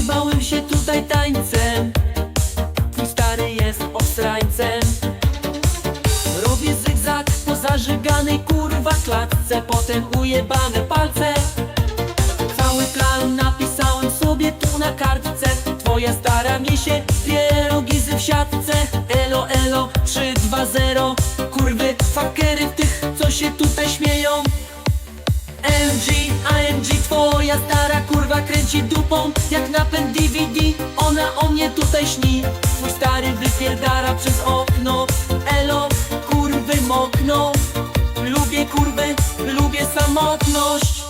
Ujebałem się tutaj tańcem Twój stary jest obsrańcem Robię zygzak po zażyganej kurwa klatce Potem ujebane palce. Cały plan napisałem sobie tu na kartce. Twoja stara mi się pierogizy w siatce Elo, elo, 3, 2, 0 Kurwy, fakery tych, co się tutaj śmieją twoja stara kurwa kręci dupą Jak napęd DVD, ona o mnie tutaj śni. Twój stary wypierdara przez okno. Elo, kurwy mokną. Lubię kurwy, lubię samotność.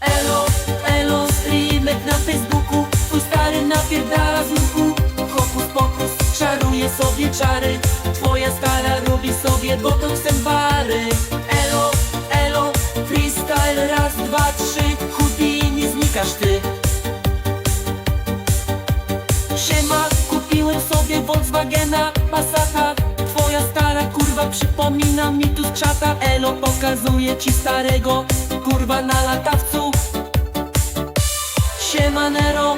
Elo, elo, streamek na Facebooku. Twój stary napierdala z łuku. Hokus pokus, czaruje sobie czary. Twoja stara robi sobie botoksem bary Volkswagena Passata. Twoja stara kurwa przypomina mi tu z czata. Elo pokazuje ci starego kurwa na latawcu. Siema Nero,